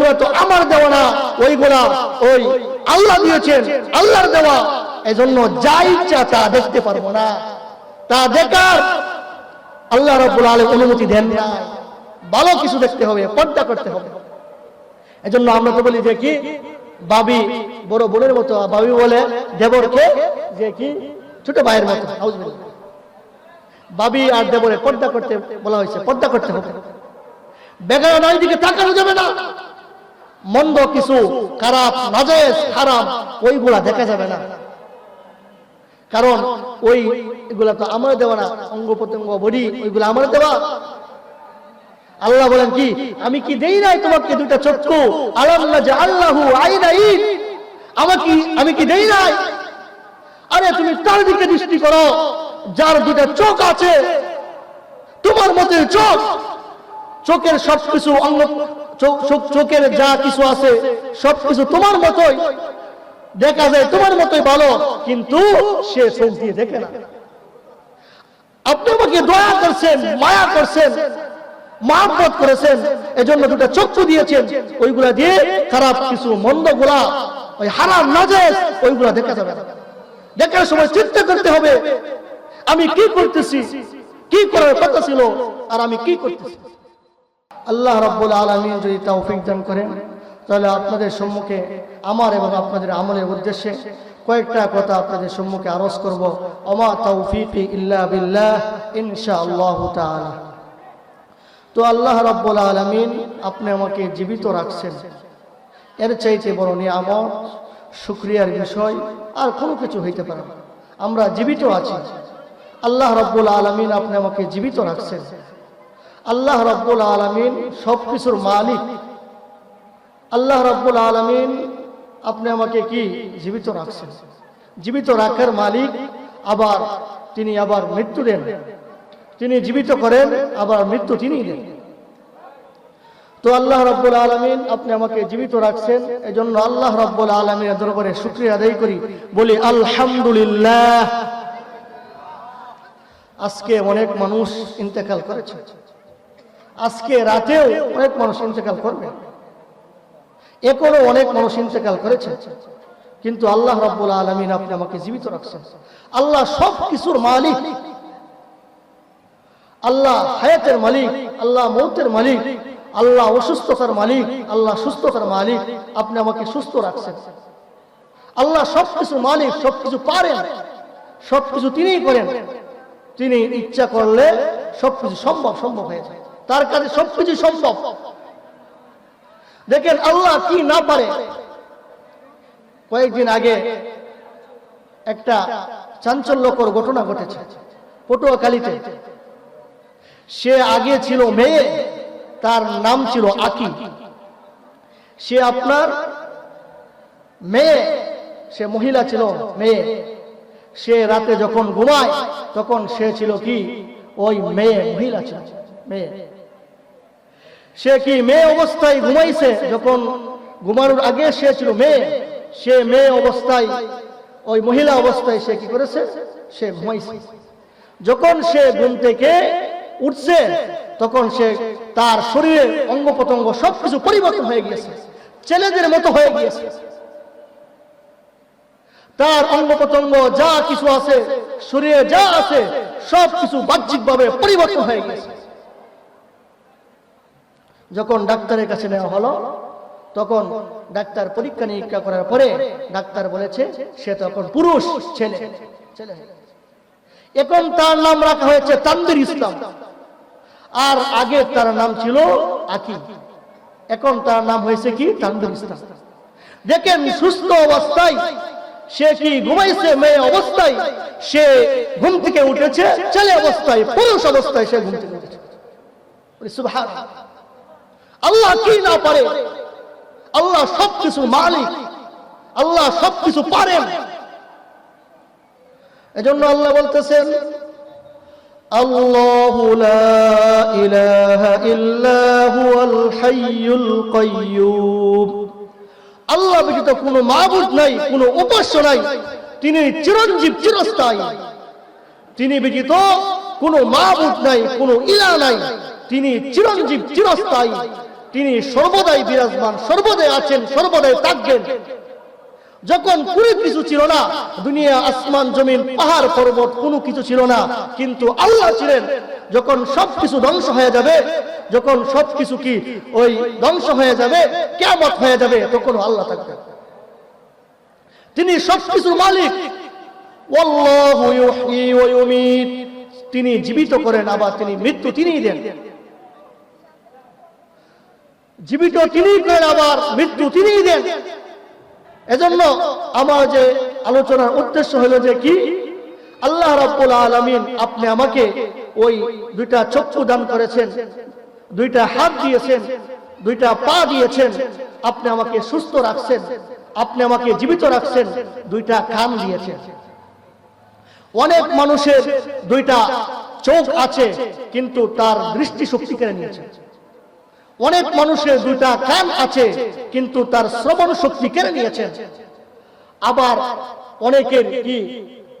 ওইগুলা তো আমার দেওয়া না ওইগুলা ওই আল্লাহ দিয়েছেন, আল্লাহর দেওয়া। এজন্য যা ইচ্ছা তা দেখতে পারব না। তা দেখার আল্লাহ রব্বুল আলম অনুমতি দেন না। ভালো কিছু দেখতে হবে, পর্দা করতে হবে। এজন্য আমরা তো বলি যে কি, বাবি, বড় বোনের মতো, বাবি বলে দেবরকে যে কি, ছোট ভাইয়ের মতো বাবি আর দেবরে পর্দা করতে বলা হয়েছে, পর্দা করতে হবে। বেগানা নয় দিকে তাকানো যাবে না। মন্দ কিছু, খারাপ, নাজেস খারাপ ওইগুলা দেখা যাবে না। কারণ ওই এগুলা তো আমার দেওয়া না, অঙ্গ প্রত্যঙ্গ, বডি, ওইগুলো আমার দেওয়া। আল্লাহ বলেন কি, আমি কি দেই নাই তোমাকে দুটা চক্ষু? আল্লাহ যে আল্লাহু আইনাই আমাকে, আমি কি দেই নাই? আরে তুমি তার দিকে দৃষ্টি করো? যার দুটা চোখ আছে, তোমার মতে চোখ। চোখের সবকিছু অঙ্গ চোখের যা কিছু আছে সবকিছু তোমার মতোই। দেখা যায় তোমার মতোই ভালো, কিন্তু সে চোখ দিয়ে দেখে না। আপনি আমাকে দয়া করছেন, মায়া করছেন, মহাব্বত করেছেন দুটো চক্ষু দিয়েছেন। ওইগুলা দিয়ে খারাপ কিছু, মন্দগুলা, ওই হারাম নাজেস ওইগুলা দেখা যাবে না। দেখার সময় চিন্তা করতে হবে, আমি কি করতেছি? কি করার কথা ছিল? আর আমি কি করতেছি? আল্লাহ রাব্বুল আলামিন যদি তৌফিক দান করেন, তাহলে আপনাদের সম্মুখে আমার এবং আপনাদের আমলের উদ্দেশ্যে কয়েকটা কথা আপনাদের সম্মুখে আরজ করব। অমা তৌফিকি ইল্লা বিল্লাহ, ইনশাআল্লাহ তাআলা। তো আল্লাহ রাব্বুল আলামিন আপনি আমাকে জীবিত রাখছেন। এর চাইতে বড় নিয়ামত, শুক্রিয়ার বিষয়, আর কোনো কিছু হইতে পারে আমরা জীবিত আছি। আল্লাহ রাব্বুল আলামিন আপনি আমাকে জীবিত রাখছেন। আল্লাহ রাব্বুল আলামিন সব কিছুর মালিক। আল্লাহ রাব্বুল আলামিন আপনি আমাকে কি জীবিত রাখছেন? জীবিত রাখার মালিক আবার তিনি আবার মৃত্যু দেন। তিনি জীবিত করেন, আবার মৃত্যু তিনি দেন। তো আল্লাহ রাব্বুল আলামিন আপনি আমাকে জীবিত রাখছেন, এজন্য আল্লাহ রাব্বুল আলামিনের দরবারে শুক্রিয়া আদায় করি। বলি, আলহামদুলিল্লাহ। আজকে অনেক মানুষ ইন্তেকাল করেছে। আজকে রাতেও অনেক মানুষ ইন্তেকাল করবে। এখনও অনেক মানুষ ইন্তেকাল করেছে। কিন্তু আল্লাহ রাব্বুল আলামিন আপনি আমাকে জীবিত রাখছেন। আল্লাহ সব কিছুর মালিক। আল্লাহ হায়াতের মালিক, আল্লাহ মৌতের মালিক, আল্লাহ অসুস্থতার মালিক, আল্লাহ সুস্থতার মালিক আপনি আমাকে সুস্থ রাখছেন। আল্লাহ সবকিছু মালিক, সবকিছু পারেন। সবকিছু তিনিই করেন। তিনি ইচ্ছা করলে সবকিছু সম্ভব সম্ভব হয়ে যায়। তার কাছে সবকিছু সম্ভব। দেখেন আল্লাহ কি না পারে। কয়েকদিন আগে একটা চাঞ্চল্যকর ঘটনা ঘটেছে পটুয়াখালীতে। সে আগে ছিল মেয়ে, তার নাম ছিল আকি। সে আপনার মেয়ে, সে মহিলা ছিল মেয়ে। সে রাতে যখন ঘুমায়, তখন সে ছিল কি? ওই মেয়ে, মহিলা ছিল মেয়ে। সে কি মেয়ে অবস্থায় ঘুমাইছে? যখন ঘুমানোর আগে সে ছিল মেয়ে, সে মেয়ে অবস্থায়, ওই মহিলা অবস্থায় সে কি করেছে? সে ঘুমাইছে। যখন সে ঘুম থেকে উঠছে, তখন সে তার শরীরের অঙ্গ প্রত্যঙ্গ সবকিছু পরিবর্তন হয়ে গিয়েছে ছেলেদের মতো হয়ে গিয়েছে। তার অঙ্গ প্রত্যঙ্গ যা কিছু আছে, শরীরে যা আছে সব কিছু বাহ্যিকভাবে পরিবর্তন হয়ে গিয়েছে। যখন ডাক্তারের কাছে নেওয়া হলো, তখন ডাক্তার পরীক্ষা নিরীক্ষা করার পরে ডাক্তার বলেছে, সে তখন পুরুষ ছেলে। এখন তার নাম রাখা হয়েছে তানবির ইসলাম। আর আগে তার নাম ছিল আকি এখন তার নাম হয়েছে কি তানবির ইসলাম। দেখেন সুস্থ অবস্থায় সে কি ঘুমাইছে, মেয়ে অবস্থায় সে ঘুম থেকে উঠেছে, ছেলে অবস্থায়, পুরুষ অবস্থায় সে ঘুম থেকে উঠেছে। আল্লাহ কি না পারে? আল্লাহ সবকিছু মালিক। আল্লাহ সবকিছু পারেন। এজন্য আল্লাহ বলতেছেন, আল্লাহ আল্লাহ ব্যতীত কোনো মাবুদ নাই, কোনো উপাস্য নাই। তিনি চিরঞ্জীব, চিরস্থায়ী। তিনি ব্যতীত কোনো মাবুদ নাই, কোনো ইলা নাই। তিনি চিরঞ্জীব, চিরস্থায়ী। তিনি সর্বদাই বিরাজমান, সর্বদাই আছেন, সর্বদাই থাকবেন। যখন কোনো কিছু ছিল না, দুনিয়া, আসমান, জমিন, পাহাড়, পর্বত, কোনো কিছু ছিল না, কিন্তু আল্লাহ ছিলেন। যখন সবকিছু ধ্বংস হয়ে যাবে, যখন সবকিছু কি ওই ধ্বংস হয়ে যাবে কেমত হয়ে যাবে, তখন আল্লাহ থাকবে তিনি মালিক। ইউহয়ী ওয়া ইউমীত। তিনি জীবিত করেন, আবার তিনি মৃত্যু তিনিই দেন। জীবিত তিনিই করেন আবার, মৃত্যু তিনিই দেন। এজন্য আমার যে আলোচনার উদ্দেশ্য হলো যে কি? আল্লাহ রাব্বুল আলামিন আপনি আমাকে ওই দুইটা চক্ষু দান করেছেন, দুইটা হাত দিয়েছেন, দুইটা পা দিয়েছেন, আপনি আমাকে সুস্থ রাখছেন, আপনি আমাকে জীবিত রাখছেন, দুইটা কান দিয়েছেন। অনেক মানুষের দুইটা চোখ আছে, কিন্তু তার দৃষ্টি শক্তি কেড়ে নিয়েছে। অনেক মানুষের দুইটা কান আছে, কিন্তু তার শ্রবণ শক্তি কেড়ে নিয়েছেন আবার অনেকের কি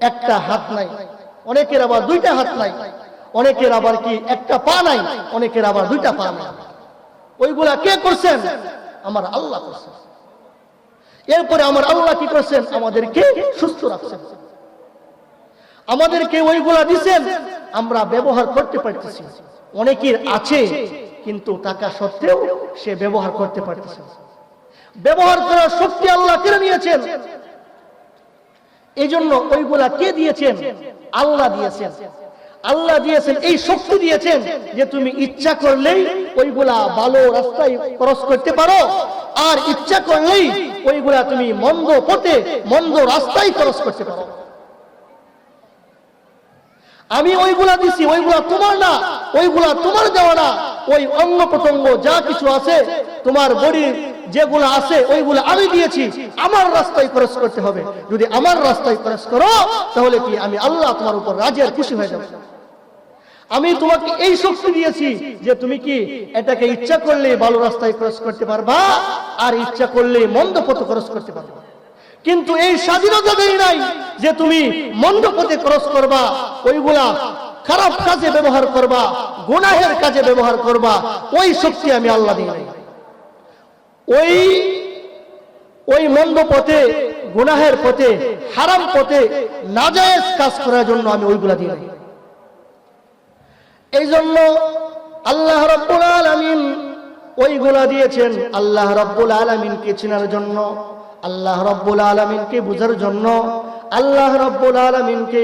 একটা হাত নাই, অনেকের আবার দুইটা হাত নাই, অনেকের আবার কি একটা পা নাই, অনেকের আবার দুইটা পা নাই। ওইগুলা কে করছেন? আমার আল্লাহ করছেন। এরপরে আমার আল্লাহ কি করছেন? আমাদেরকে সুস্থ রাখছেন। আমাদেরকে ওইগুলা দিছেন, আমরা ব্যবহার করতে পারতেছি। অনেকের আছে কিন্তু টাকা সত্ত্বেও সে ব্যবহার করতে পারতেছে ব্যবহার করার শক্তি আল্লাহ কেড়ে নিয়েছেন। এই জন্য ওইগুলা কে দিয়েছেন? আল্লাহ দিয়েছেন। আল্লাহ দিয়েছেন, এই শক্তি দিয়েছেন যে তুমি ইচ্ছা করলেই ওইগুলা ভালো রাস্তায় খরচ করতে পারো, আর ইচ্ছা করলেই ওইগুলা তুমি মন্দ পথে, মন্দ রাস্তায় খরচ করতে পারো। আমি ওইগুলা দিছি, ওইগুলা তোমার না, ওইগুলা তোমার দেওয়া না। ওই অঙ্গ প্রত্যঙ্গ যা কিছু আছে, তোমার বডির যেগুলো আছে, ওইগুলো আমি দিয়েছি, আমার রাস্তায় খরচ করতে হবে। যদি আমার রাস্তায় খরচ করো, তাহলে কি আমি আল্লাহ তোমার উপর রাজি আর খুশি হয়ে যাব? আমি তোমাকে এই শক্তি দিয়েছি যে তুমি কি এটাকে ইচ্ছা করলে ভালো রাস্তায় খরচ করতে পারবা, আর ইচ্ছা করলে মন্দ পথে খরচ করতে পারবা। কিন্তু এই স্বাধীনতা দেই নাই যে তুমি মন্দ পথে খরচ করবা, ওইগুলা খারাপ কাজে ব্যবহার করবা, গুনাহের কাজে ব্যবহার করবা, ওই শক্তি আমি আল্লাহ দিই নাই। ওই ওই মন্দ পথে, গুনাহের পথে, হারাম পথে, নাজায়েজ কাজ করার জন্য আমি ওইগুলা দিই নাই। এই জন্য আল্লাহ রব্বুল আলামিন ওইগুলা দিয়েছেন আল্লাহ রব্বুল আলামিনকে চেনার জন্য। আল্লাহ রব্বুল আলামিনকে বুঝার জন্য, আল্লাহ রব্বুল আলামিনকে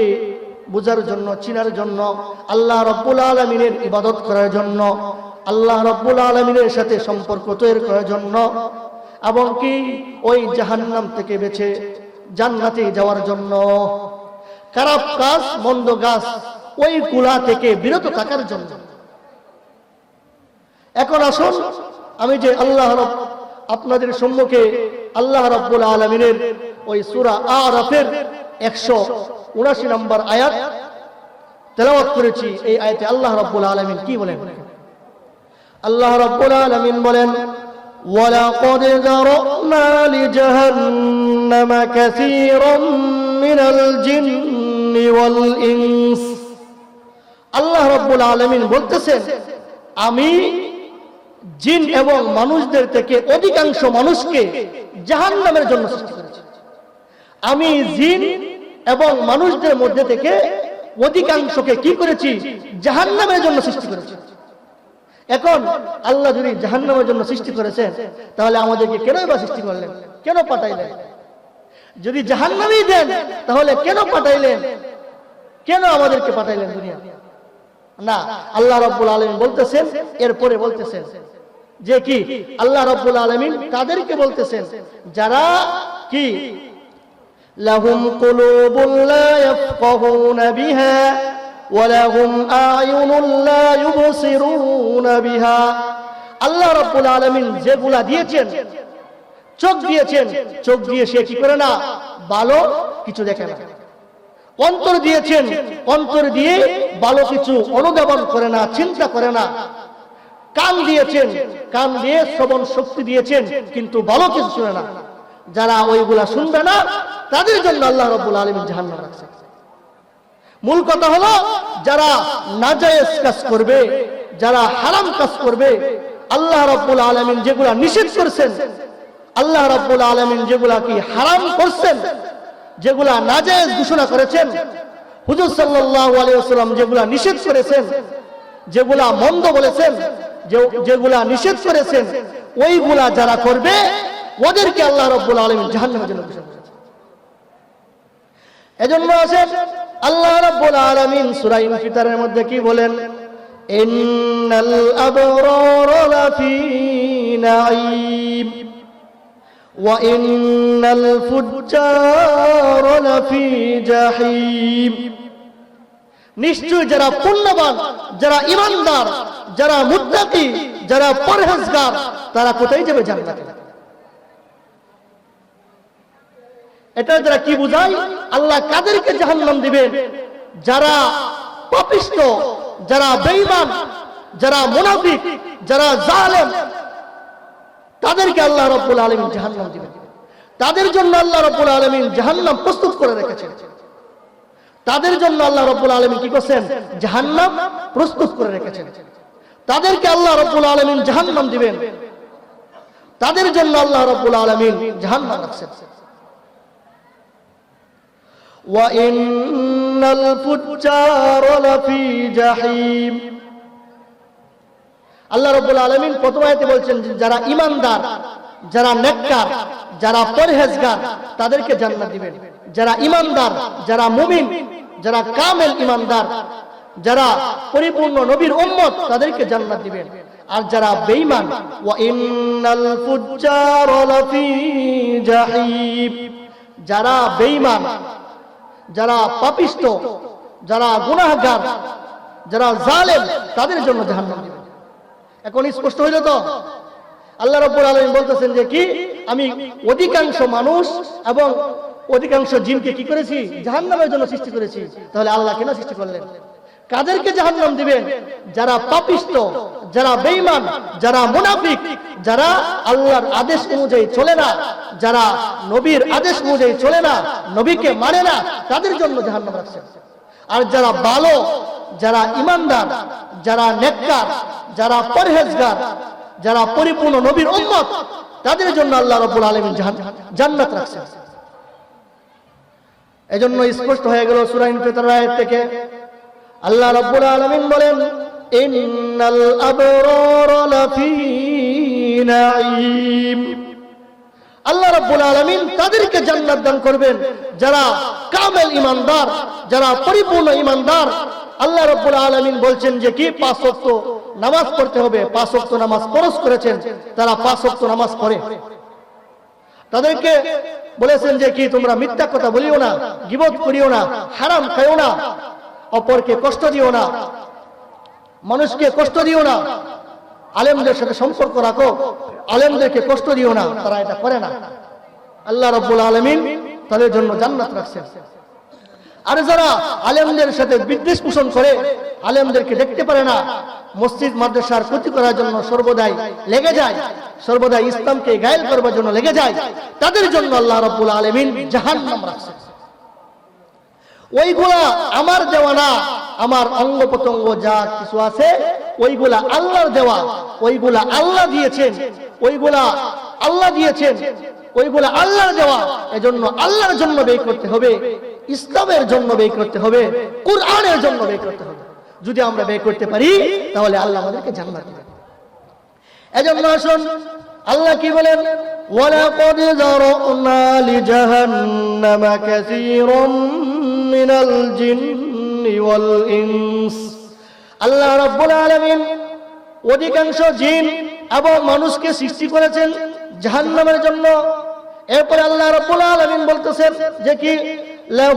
বুঝার জন্য, চিনার জন্য, আল্লাহ রব্বুল আলামিনের ইবাদত করার জন্য, আল্লাহ রব্বুল আলামিনের সাথে সম্পর্ক তৈরি করার জন্য, এবং কি ওই জাহান্নাম থেকে বেছে জান্নাতে যাওয়ার জন্য। খারাপ কাজ, মন্দ গাছ ওই কুলা থেকে বিরত থাকার জন্য। এখন আসুন, আমি যে আল্লাহ আপনাদের সম্মুখে আল্লাহ রব্বুল আলমিনের ওই সুরা আরফের একশো উনাশি নম্বর আয়াত তেলাওয়াত করেছি এই আয়াতে আল্লাহ রব্বুল আলমিন কি বলেন আল্লাহ রব্বুল আলমিন বলেন ولقد ذرأنا لجهنم كثيرا من الجن والإنس আল্লাহ রব্বুল আলমিন বলতেছেন আমি জিন এবং মানুষদের থেকে অধিকাংশ মানুষকে জাহান্নামের জন্য সৃষ্টি করেছি। আমি জিন এবং মানুষদের মধ্যে থেকে অধিকাংশকে কি করেছি? জাহান্নামের জন্য সৃষ্টি করেছি। এখন আল্লাহ যদি জাহান্নামের জন্য সৃষ্টি করেছেন, তাহলে আমাদেরকে কেনই বা সৃষ্টি করলেন? কেন পাঠাইলেন? যদি জাহান্নামই দেন, তাহলে কেন পাঠাইলেন? কেন আমাদেরকে পাঠাইলেন দুনিয়া? না, আল্লাহ রব্বুল আলমিন বলতেছেন, এরপরে বলতেছেন যে কি? আল্লাহ রব্বুল আলমিন তাদেরকে বলতেছেন? যারা কি? লাহুম ওয়ালাহুম বিহা। আল্লাহ রব্বুল আলমিন যেগুলা দিয়েছেন, চোখ দিয়েছেন, চোখ দিয়ে সে কি করে না? ভালো কিছু দেখে না। অন্তর দিয়েছেন, অন্তর দিয়ে ভালো কিছু অনুধাবন করে না, চিন্তা করে না। কান দিয়েছেন, কান দিয়ে শ্রবণ শক্তি দিয়েছেন, কিন্তু ভালো কিছু শুনে না। যারা ওইগুলা শুনবে না, তাদের জন্য আল্লাহ রব্বুল আলম জাহান্ন রাখছে। মূল কথা হলো, যারা নাজায়েজ কাজ করবে, যারা হারাম কাজ করবে, আল্লাহ রাব্বুল আলামিন যেগুলা নিষেধ করছেন, আল্লাহ রাব্বুল আলামিন যেগুলা কি হারাম করছেন, যেগুলা নাজায়েজ ঘোষণা করেছেন, হুজুর আলাইহি ওয়াসাল্লাম যেগুলা নিষেধ করেছেন, যেগুলা মন্দ বলেছেন যেগুলা নিষেধ করেছেন, ওইগুলা যারা করবে, ওদেরকে আল্লাহ রাব্বুল আলামিন জাহান্নামের জন্য এজন্য আছেন আল্লাহ রাব্বুল আলামিন সূরা ইনফিতারের মধ্যে কি বলেন? ইন্নাল আবরার লাফি নাঈম ইন্নাল ফুজ্জার লাফি জাহিম। নিশ্চয় যারা পুণ্যবান, যারা ইমানদার, যারা মুত্তাকি, যারা পরহেজগার, তারা কোথায় যাবে জান্নাতে? এটা যারা কি বুঝায়? আল্লাহ কাদেরকে জাহান্নাম দিবেন যারা পাপিষ্ট, যারা বেঈমান, যারা মুনাফিক, যারা জালেম, তাদেরকে আল্লাহ রাব্বুল আলামিন জাহান্নাম দিবেন তাদের জন্য আল্লাহ রাব্বুল আলামিন জাহান্নাম প্রস্তুত করে রেখেছেন। তাদের জন্য আল্লাহ রাব্বুল আলামিন কি করছেন জাহান্নাম প্রস্তুত করে রেখেছেন তাদেরকে আল্লাহ রাব্বুল আলামিন জাহান্নাম দিবেন তাদের জন্য আল্লাহ রাব্বুল আলামিন জাহান্নাম রাখছেন وإن الفجار لفي جحيم আল্লাহ রাব্বুল আলামিন প্রথম আয়াতে বলছেন যে যারা ইমানদার যারা নেককার যারা পরহেজগার তাদেরকে জান্নাত দিবেন যারা ইমানদার, যারা মুমিন, যারা কামেল ইমানদার, যারা পরিপূর্ণ নবীর উম্মত, তাদেরকে জান্নাত দিবেন। আর যারা বেঈমান, ওয়া ইন্নাল ফুজ্জার লাফি যারা বেঈমান, যারা পাপিষ্ট, যারা গুনাহগার, যারা জালেম, তাদের জন্য জাহান্নাম দিবেন। এখন স্পষ্ট হইল তো? আল্লাহ রাব্বুল আলামিন বলতেছেন যে কি? আমি অধিকাংশ মানুষ এবং অধিকাংশ জিনকে কি করেছি? জাহান্নামের জন্য সৃষ্টি করেছি। তাহলে আল্লাহ কেন সৃষ্টি করলেন? কাদেরকে জাহান্নাম দিবেন? যারা পাপিষ্ট, যারা বেঈমান, যারা মুনাফিক, যারা আল্লাহর আদেশ অনুযায়ী চলে না, যারা নবীর আদেশ অনুযায়ী চলে না, নবীকে মানে না, তাদের জন্য জাহান্নাম রাখছেন। আর যারা ভালো, যারা ইমানদার যারা নেককার, যারা পরহেজগার, যারা পরিপূর্ণ নবীর উম্মত, তাদের জন্য আল্লাহ রাব্বুল আলামিন জান্নাত রাখছেন। এজন্য স্পষ্ট হয়ে গেল সূরা ইনফিতার আয়াত থেকে। আল্লাহ রাব্বুল আলামিন বলেন আল্লাহ রাব্বুল আলামিন তাদেরকে জান্নাত দান করবেন। যারা কামেল ইমানদার যারা পরিপূর্ণ ইমানদার আল্লাহ রাব্বুল আলামিন বলছেন যে কি? পাঁচ ওয়াক্ত নামাজ পড়তে হবে। পাঁচ ওয়াক্ত নামাজ ফরজ করেছেন, তারা পাঁচ ওয়াক্ত নামাজ পড়ে। তাদেরকে বলেছেন যে কি তোমরা মিথ্যা কথা বলিও না, গিবত করিও না, হারাম খাইও না, অপরকে কষ্ট দিও না, মানুষকে কষ্ট দিও না, আলেমদের সাথে সম্পর্ক রাখো, আলেমদেরকে কষ্ট দিও না, তারা এটা করে না। আল্লাহ রব্বুল আলমিন তাদের জন্য জান্নাত রাখছেন। আর যারা আলেমদের সাথে বিদ্বেষ পোষণ করে, আলেমদেরকে দেখতে পারে না, মসজিদ, মাদ্রাসার ক্ষতি করার জন্য সর্বদাই লেগে যায়, সর্বদাই ইসলামকে গায়েল করবার জন্য লেগে যায়, তাদের জন্য আল্লাহ রব্বুল আলমিন জাহান্নাম রাখছেন ওইগুলা আমার দেওয়া না, আমার অঙ্গ প্রত্যঙ্গ যা কিছু আছে, ওইগুলা আল্লাহর দেওয়া, ওইগুলা আল্লাহ দিয়েছেন, ওইগুলা আল্লাহ দিয়েছেন, ওইগুলা আল্লাহর দেওয়া, এজন্য আল্লাহর জন্য ব্যয় করতে হবে। ইসলামের জন্য ব্যয় করতে হবে কোরআনের জন্য ব্যয় করতে হবে যদি আমরা ব্যয় করতে পারি তাহলে আল্লাহ আমাদেরকে জান্নাত দিবেন এজন্য আসুন আল্লাহ কি বলেন ولقد ذرأنا لجهنم كثيرا من الجن والإنس আল্লাহ রাব্বুল আলামিন অধিকাংশ জিন এবং মানুষকে সৃষ্টি করেছেন জাহান্নামের জন্য এরপরে আল্লাহ রাব্বুল আলামিন বলতেছেন যে কি লা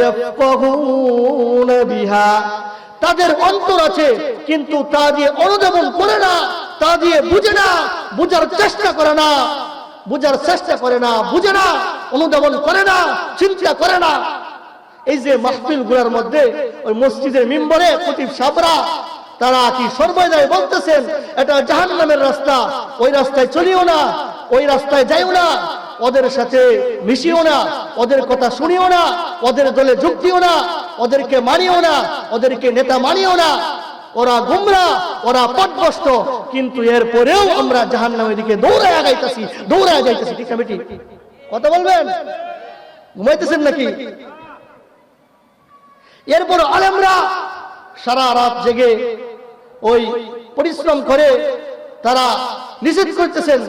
ইয়াফকাহুনা বিহা। তাদের অন্তর আছে, কিন্তু তা দিয়ে অনুধাবন করে না, তা দিয়ে বুঝে না, বুঝার চেষ্টা করে না, বুঝার চেষ্টা করে না, বুঝে না, অনুধাবন করে না, চিন্তা করে না। এই যে মাহফিলগুলার মধ্যে ওই মসজিদের মিম্বরে খতিব সাবরা, তারা কি সর্বদাই বলতেছেন, এটা জাহান নামের রাস্তা, ওই রাস্তায় চলিও না, ওই রাস্তায় যাইও না ওদের সাথে মিশিও না, ওদের কথা শুনিও না, ওদের দলে যোগ দিও না, ওদেরকে মানিও না, ওদেরকে নেতা মানিও না। ওরা গুমরা, ওরা পথভ্রষ্ট কিন্তু এরপরেও আমরা জাহান নামের দিকে দৌড়ায় আগাইতেছি, দৌড়ায় যাইতেছি। ঠিক আছে কথা বলবেন? ঘুমাইতেছেন নাকি? এরপর আলেমরা সারা রাত জেগে ওই পরিশ্রম করে তারা নিষেধ করতেছেন।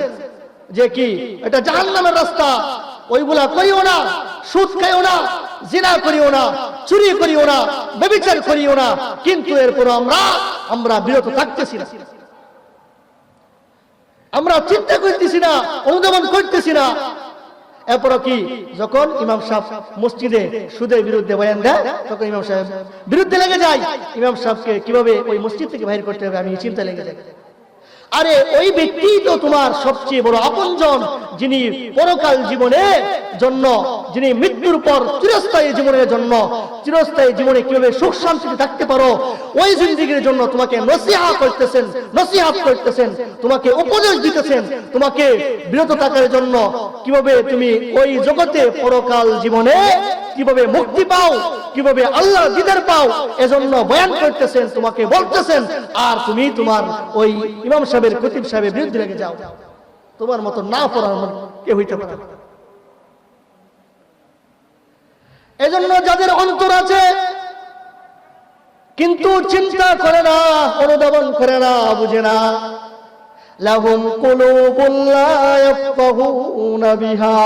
যে কি? এটা জাহান নামের রাস্তা। ওইগুলা করিও না, সুদ খাইও না, জিনা করিও না, চুরি করিও না, ব্যবিচার করিও না। কিন্তু এরপর আমরা আমরা বিরত থাকতেছি না। আমরা চিন্তা করতেছি না, অনুধাবন করতেছি না। এরপর কি? যখন ইমাম সাহেব মসজিদে সুদের বিরুদ্ধে বয়ান দেয়, তখন ইমাম সাহেব বিরুদ্ধে লেগে যায়। ইমাম সাহেবকে কীভাবে ওই মসজিদ থেকে বাইর করতে হবে? আমি চিন্তা লেগে যাই। আরে ওই ব্যক্তি তো তোমার সবচেয়ে বড় আপনজন যিনি পরকাল জীবনে জন্য যিনি মৃত্যুর পর চিরস্থায়ী জীবনের জন্য, চিরস্থায়ী জীবনে কীভাবে সুখ শান্তিতে থাকতে পারো, ওই জিন্দিগির জন্য তোমাকে নসিহা করতেছেন নসিহাত করতেছেন, তোমাকে উপদেশ দিতেছেন, তোমাকে বিরত থাকার জন্য কীভাবে তুমি ওই জগতে পরকাল জীবনে কীভাবে মুক্তি পাও, কীভাবে আল্লাহ দিদার পাও, এজন্য বয়ান করতেছেন, তোমাকে বলতেছেন, আর তুমি তোমার ওই ইমাম সাহেবের খতিব সাহেবের বিরুদ্ধে লেগে যাও। তোমার মতো না পড়ার কে হইতে পারে না। এজন্য যাদের অন্তর আছে, কিন্তু চিন্তা করে না, অনুধাবন করে না, বুঝে না। বিহা।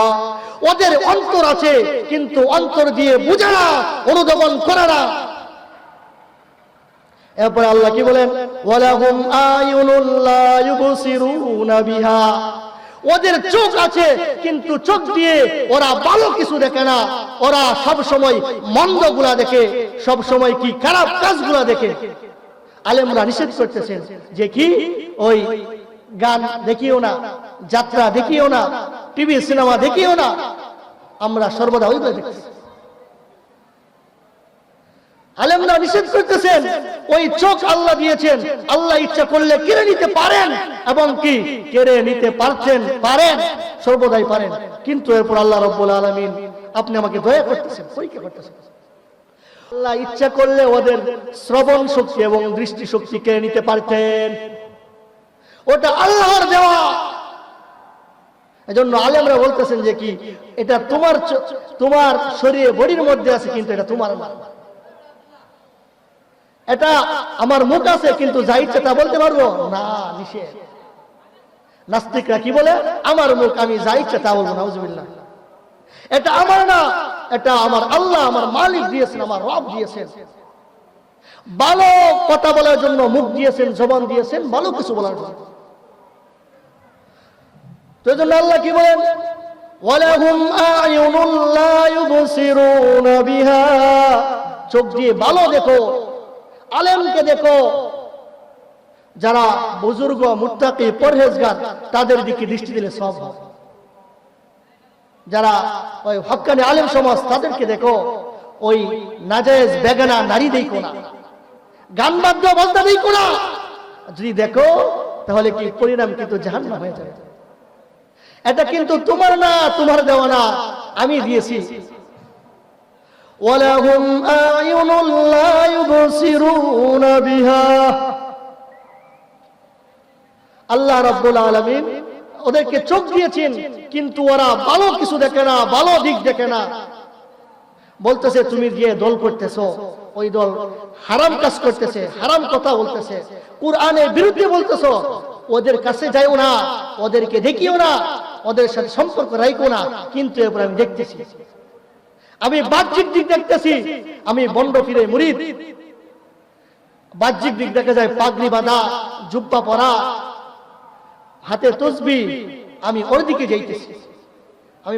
ওদের অন্তর আছে, কিন্তু অন্তর দিয়ে বুঝে না, অনুধাবন করে না। এরপরে আল্লাহ কি বলেন? বিহা। ওদের চোখ আছে, কিন্তু চোখ দিয়ে ওরা ভালো কিছু দেখে না। ওরা সব সময় মন্দগুলা দেখে সব সময় কি খারাপ কাজগুলা দেখে। আলেমরা নিষেধ করতেছেন যে কি, ওই গান দেখিও না, যাত্রা দেখিও না, টিভি, সিনেমা দেখিও না। আমরা সর্বদা ওইভাবে দেখছি আলেমরা নিষেধ করতেছেন, ওই চোখ আল্লাহ দিয়েছেন। আল্লাহ ইচ্ছা করলে কেড়ে নিতে পারেন এবং কি? কেড়ে নিতে পারছেন, পারেন, সর্বদাই পারেন। কিন্তু এরপর আল্লাহ রব্বুল আলমিন আপনি আমাকে দয়া করতেছেন পরীক্ষা করতেছেন? আল্লাহ ইচ্ছা করলে ওদের শ্রবণ শক্তি এবং দৃষ্টি শক্তি কেড়ে নিতে পারতেন। ওটা আল্লাহর দেওয়া। এজন্য আলেমরা বলতেছেন যে কি, এটা তোমার তোমার শরীরে বডির মধ্যে আছে, কিন্তু এটা তোমার না এটা আমার মুখ আছে, কিন্তু যা ইচ্ছে তা বলতে পারব? না, নিষেধ। নাস্তিকরা কি বলে? আমার মুখ, আমি যা ইচ্ছে তা বলব, নাউজুবিল্লাহ। এটা আমার না, এটা আমার আল্লাহ, আমার মালিক দিয়েছেন, আমার রব দিয়েছেন। ভালো কথা বলার জন্য মুখ দিয়েছেন, জবান দিয়েছেন, ভালো কিছু বলার জন্য। তো জন্য আল্লাহ কি বলেন? ওয়ালাহুম আয়ুনুল লা ইউবসিরুনা বিহা। চোখ দিয়ে ভালো দেখো। আলেমকে দেখো। যারা বুজুর্গ, মুত্তাকি, পরহেজগার, তাদের দিকে দৃষ্টি দিলে সব হবে যারা ওই হক্কানি আলেম সমাজ, তাদেরকে দেখো, ওই নাজায়েজ বেগানা নারী দেখো না। গান বাদ্য বাজনা দেখো না। যদি দেখো, তাহলে কি পরিণাম কিন্তু জাহান্নাম হয়ে যাবে। এটা কিন্তু তোমার না, তোমার দেওয়া না। আমি দিয়েছি। ولهم أعين لا يبصرون بها আল্লাহ রাব্বুল আলামিন ওদেরকে চোখ দিয়েছেন কিন্তু ওরা ভালো কিছু দেখে না ভালো দিক দেখে না বলতেছে তুমি গিয়ে দল করতেছো ওই দল হারাম কাজ করতেছে হারাম কথা বলতেছে কোরআনের বিরুদ্ধে বলতেছো ওদের কাছে যাইও না ওদেরকে দেখিও না ওদের সাথে সম্পর্ক রাখো না কিন্তু এরপর আমি দেখতেছি আমি বাহ্যিক দিক দেখতেছি আমি বন্ড ফিরে মুরিদ। বাহ্যিক দিক দেখা যায় পাগড়ি বাঁধা জুব্বা পরা হাতে তসবি আমি ওর দিকে যাইতেছি। আমি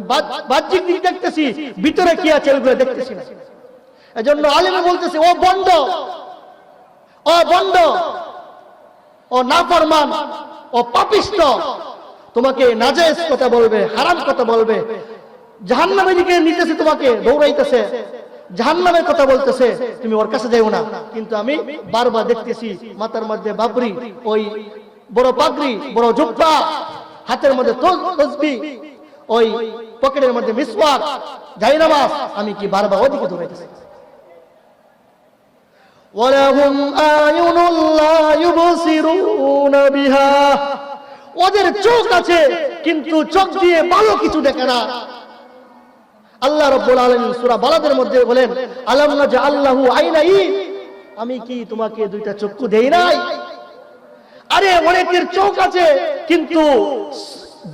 বাহ্যিক দিক দেখতেছি ভিতরে কি আছে ওইগুলো দেখতেছি না। এজন্য আলিমে বলতেছে ও বন্ড ও বন্ড ও নাফরমান ও পাপিষ্ট তোমাকে নাজায়েজ কথা বলবে হারাম কথা বলবে দিকে নিতেছে তোমাকে, দৌড়াইতেছে। কথা বলতেছে, তুমি ওর কাছে যাইও না। কিন্তু আমি বারবার দেখতেছি মধ্যে বাবরি ওই বড় বড় হাতের মধ্যে ওই পকেটের মধ্যে আমি কি বারবার ওদিকে দৌড়াইতেছি? ওদের চোখ আছে, কিন্তু চোখ দিয়ে ভালো কিছু দেখে না। আল্লাহ রব্বুল আলামিন সূরা বালাদের মধ্যে বলেন, আলাম নাজআল্লাহু আইনাইন আমি কি তোমাকে দুইটা চক্ষু দেই নাই? আরে, অনেকের চোখ আছে, কিন্তু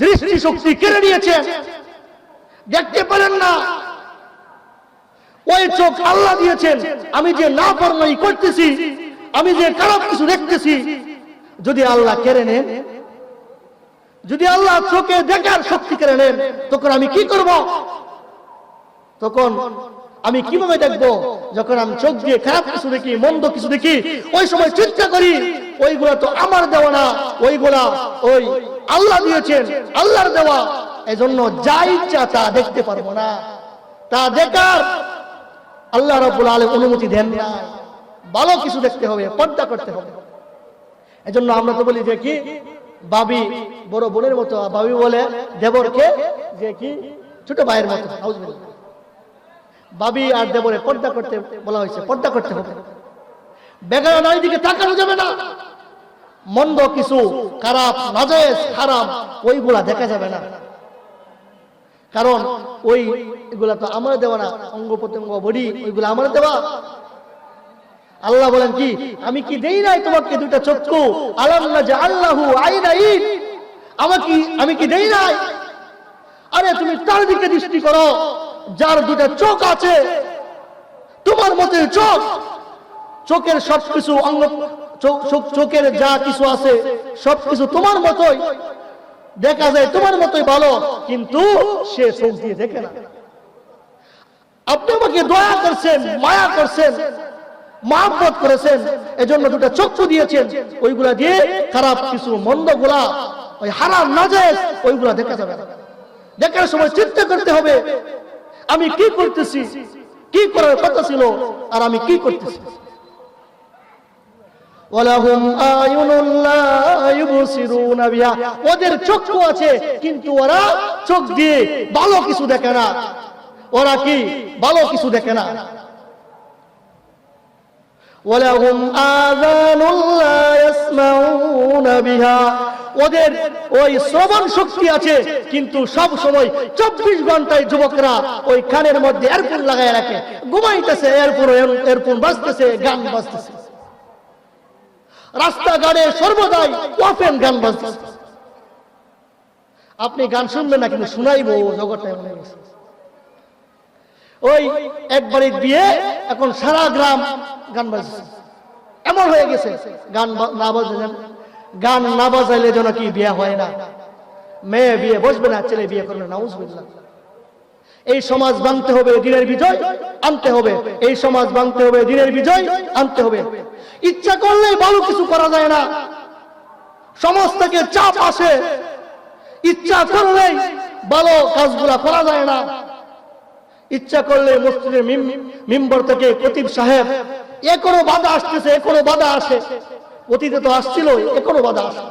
দৃষ্টি শক্তি কেড়ে নিয়েছেন দেখতে পারেন না। ওই চোখ আল্লাহ দিয়েছেন। আমি যে না ফরমাই করতেছি, আমি যে খারাপ কিছু দেখতেছি, যদি আল্লাহ কেড়ে নেন, যদি আল্লাহ চোখে দেখার শক্তি কেড়ে নেন, তখন আমি কি করব? তখন আমি কীভাবে দেখব? যখন আমি চোখ দিয়ে খারাপ কিছু দেখি, মন্দ কিছু দেখি, ওই সময় চিন্তা করি, ওইগুলা তো আমার দেওয়া না, ওইগুলা ওই আল্লাহ দিয়েছেন, আল্লাহর দেওয়া। এজন্য যা ইচ্ছা তা দেখতে পারব না। তা দেখার আল্লাহ রব্বুল আলম অনুমতি দেন না। ভালো কিছু দেখতে হবে, পর্দা করতে হবে। এজন্য আমরা তো বলি যে কি, বাবি, বড় বোনের মতো, বাবি বলে দেবরকে যে কি, ছোট ভাইয়ের মতো। বাবি আর দেবরে পর্দা করতে বলা হয়েছে, পর্দা করতে হবে। নারী দিকে তাকানো যাবে না। মন্দ কিছু খারাপ খারাপ ওইগুলা দেখা যাবে না। কারণ ওই এগুলা তো আমার দেওয়া না, অঙ্গ প্রত্যঙ্গ, বডি, ওইগুলা আমার দেওয়া। আল্লাহ বলেন কি, আমি কি দেই নাই তোমাকে দুটা চক্ষু? আলাম না যে আল্লাহু আইনাইন। আমাকে আমি কি দেই নাই? আরে তুমি তার দিকে দৃষ্টি করো। যার দুটা চোখ আছে, তোমার মতে চোখ, চোখের সবকিছু অঙ্গ, চোখ- চোখ- চোখের যা কিছু আছে, সবকিছু তোমার মতোই। দেখা যায় তোমার মতোই ভালো, কিন্তু সে চোখ দিয়ে দেখে না। আপনি আমাকে দয়া করছেন, মায়া করছেন, মহাব্বত করেছেন, এজন্য দুটো চক্ষু দিয়েছেন, ওইগুলা দিয়ে খারাপ কিছু, মন্দগুলা, ওই হারাম নাজেজ ওইগুলা দেখা যাবে দেখার সময় চিন্তা করতে হবে আমি কি করতেছি? কি করার কথা ছিল? আর আমি কি করতেছি? ওদের চক্ষু আছে, কিন্তু ওরা চোখ দিয়ে ভালো কিছু দেখে না। ওরা কি ভালো কিছু দেখে না? ওয়ালাহুম আযানুন লা ইয়াসমাউনা বিহা। ওদের ওই শ্রবণ শক্তি আছে, কিন্তু সব সময় চব্বিশ ঘন্টায় যুবকরা ওই কানের মধ্যে এয়ারফোন লাগায় রাখে। ঘুমাইতেছে, এয়ারফোন এয়ারফোন বাজতেছে, গান বাজতেছে। রাস্তাঘাটে সর্বদাই ওপেন গান বাজতেছে। আপনি গান শুনবেন না, কিন্তু শুনাইবো জগৎটা এমন। ওই একবারে বিয়ে, এখন সারা গ্রাম গান বাজছে এমন হয়ে গেছে, গান না বাজালেন গান না বাজাইলে যেন কি বিয়ে হয় না? মেয়ে বিয়ে বসবে না, ছেলে বিয়ে করবে না এই সমাজ ভাঙতে হবে দিনের বিজয়, আনতে হবে। এই সমাজ ভাঙতে হবে দিনের বিজয়, আনতে হবে। ইচ্ছা করলে ভালো কিছু করা যায় না। সমাজ থেকে চাপ আসে। ইচ্ছা করলেই ভালো কাজগুলা করা যায় না। ইচ্ছা করলে মসজিদের মিম- মিম্বর থেকে কতিব সাহেব, এ কোনো বাধা আসতেছে, এ কোনো বাধা আসে। অতীতে তো আসছিল এ কোনো বাধা আসে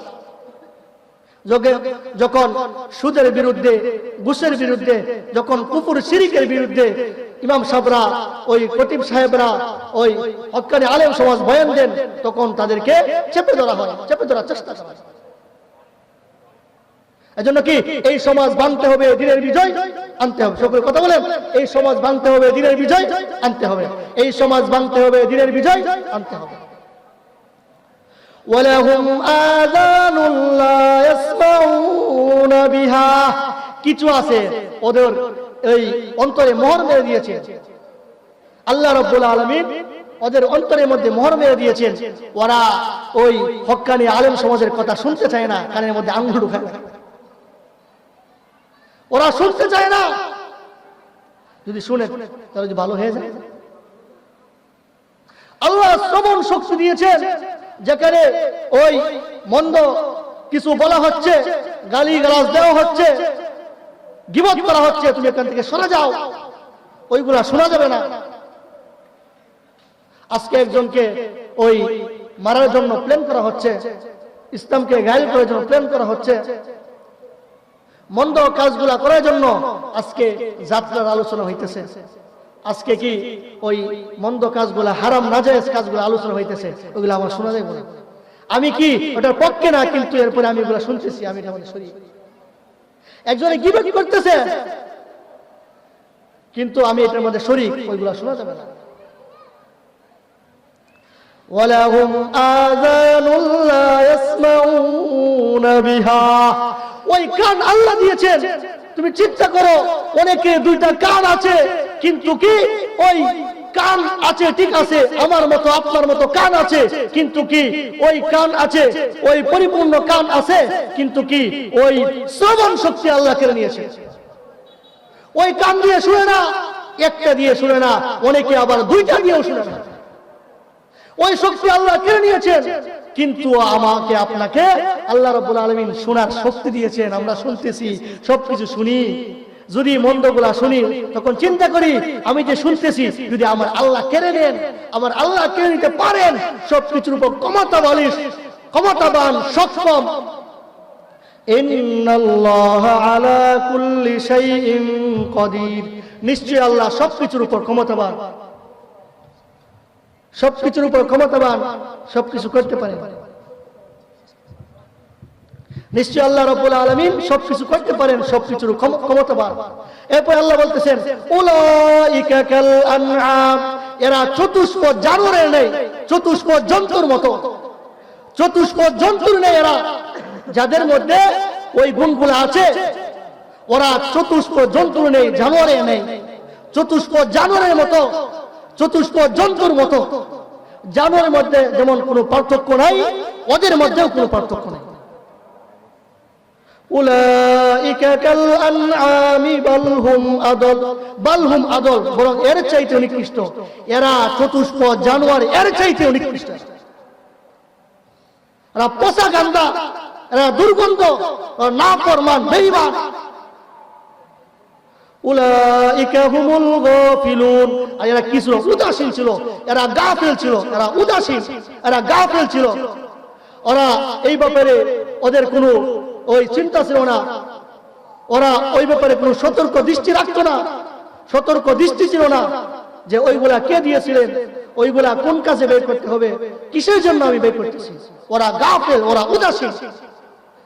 যখন সুদের বিরুদ্ধে, ঘুষের বিরুদ্ধে, যখন কুকুর শিরিকের বিরুদ্ধে ইমাম সাহেবরা ওই কতিব সাহেবরা, ওই হকানি আলেম সমাজ বয়ান দেন, তখন তাদেরকে চেপে ধরা হয়, চেপে ধরার চেষ্টা করা হয়। এজন্য কি এই সমাজ ভাঙতে হবে, দিনের বিজয় আনতে হবে। সকলে কথা বলেন, এই সমাজ ভাঙতে হবে, দিনের বিজয় আনতে হবে। এই সমাজ ভাঙতে হবে, দিনের বিজয় আনতে হবে। ওয়ালাহুম আযানুন লা ইয়াসমাউনা বিহা কিছু আছে ওদের এই অন্তরে মোহর মেরে দিয়েছে আল্লাহ রব্বুল আলামিন ওদের অন্তরের মধ্যে মোহর মেরে দিয়েছেন। ওরা ওই হক্কানি আলেম সমাজের কথা শুনতে চায় না, কানের মধ্যে আঙুল ঢুকায় না। ওরা শুনতে চায় না। যদি শুনে, তাহলে ভালো হয়ে যায়। আল্লাহ শ্রবণ শক্তি দিয়েছেন। যেখানে ওই মন্দ কিছু বলা হচ্ছে গালি গালাজ দেওয়া হচ্ছে, গিবত করা হচ্ছে, তুমি এখান থেকে সরে যাও। ওইগুলা শোনা যাবে না। আজকে একজনকে ওই মারার জন্য প্ল্যান করা হচ্ছে, ইসলামকে গায়েল করার জন্য প্ল্যান করা হচ্ছে। মন্দ কাজগুলা করার জন্য আজকে যাত্রার আলোচনা হইতেছে। আজকে কি ওই মন্দ কাজগুলা হারাম নাজায়েজ কাজগুলো আলোচনা হইতেছে ওগুলো আমার শোনা যাবে না আমি কি ওটার পক্ষে না কিন্তু এরপরে আমি এগুলো শুনতেছি আমি এটা আমাদের শরীর একজনে গিবত করতেছে কিন্তু আমি এটার মধ্যে শরীর ওইগুলো শোনা যাবে না ولهم آذان لا يسمعون بها ওই কান আল্লাহ দিয়েছেন তুমি চিন্তা করো, অনেকে দুইটা কান আছে, কিন্তু কি ওই কান আছে, ঠিক আছে, আমার মতো, আপনার মতো কান আছে, কিন্তু কি ওই কান আছে, ওই পরিপূর্ণ কান আছে, কিন্তু কি ওই শ্রবণ শক্তি আল্লাহ কেড়ে নিয়েছে। ওই কান দিয়ে শুনে না, একটা দিয়ে শুনে না, অনেকে আবার দুইটা দিয়েও শুনে না। ওই শক্তি আল্লাহ কেড়ে নিয়েছেন। কিন্তু আমাকে আপনাকে আল্লাহ রব্বুল আলমিন শোনার শক্তি দিয়েছেন, আমরা শুনতেছি, সবকিছু শুনি। যদি মন্দগুলা শুনি, তখন চিন্তা করি, আমি যে শুনতেছি, যদি আমার আল্লাহ কেড়ে নেন, আমার আল্লাহ কেড়ে নিতে পারেন, সবকিছুর উপর ক্ষমতা বলিস ক্ষমতাবান, সক্ষম। নিশ্চয় আল্লাহ সবকিছুর উপর ক্ষমতাবান। সবকিছুর উপর ক্ষমতাবান, সবকিছু করতে পারে। নিশ্চয় আল্লাহ রব্বুল আলমিন সবকিছু করতে পারেন, সবকিছুর ক্ষমতাবান। এরপর আল্লাহ বলতেছেন এরা চতুষ্প জানোয়ারের নেই, চতুষ্প জন্তুর মতো। চতুষ্প জন্তুর নেই এরা, যাদের মধ্যে ওই গুণগুলো আছে। ওরা চতুষ্প জন্তুর নেই, জানোয়ারের নেই। চতুষ্প জানোয়ারের মতো। চতুষ্প জন্তুর মতো। জানোয়ারের মধ্যে যেমন কোনো পার্থক্য নাই, ওদের মধ্যেও কোনো পার্থক্য নেই। বরং এর চাইতে নিকৃষ্ট। এরা জানোয়ার, এর চাইতে নিকৃষ্ট। এরা দুর্গন্ধ না ফরমান বেঈমান। কি উদাসীন ছিল। এরা এরা উদাসীন। এরা ওরা ব্যাপারে ওদের কোনো ওই চিন্তা ছিল না। ওরা ওই ব্যাপারে কোনো সতর্ক দৃষ্টি রাখতো না। সতর্ক দৃষ্টি ছিল না যে ওইগুলা কে দিয়েছিলেন? ওইগুলা কোন কাজে বের করতে হবে? কিসের জন্য আমি বের করতেছি? ওরা গাফেল, ওরা উদাসীন।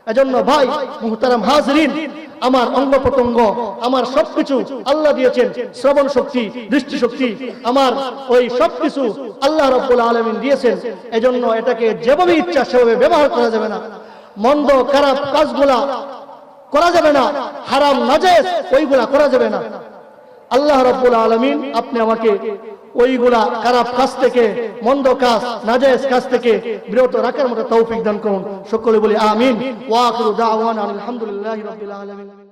এজন্য ভাই, মুহতারাম হাজরিন আমার অঙ্গ প্রত্যঙ্গ, আমার সবকিছু আল্লাহ দিয়েছেন, শ্রবণ শক্তি, দৃষ্টি শক্তি, আমার ওই সবকিছু আল্লাহ রব্বুল আলমিন দিয়েছেন। এজন্য এটাকে যেভাবে ইচ্ছা সেভাবে ব্যবহার করা যাবে না। মন্দ, খারাপ কাজগুলা করা যাবে না, হারাম, নাজায়েজ, ওইগুলা করা যাবে না। আল্লাহ রাব্বুল আলামিন আপনি আমাকে ওইগুলা খারাপ কাজ থেকে, মন্দ কাজ, নাজায়েজ কাজ থেকে বিরত রাখার মতো তৌফিক দান করুন। সকলে বলি আমিন। ওয়া আখিরু দাওয়ানা আলহামদুলিল্লাহি রাব্বিল আলামিন।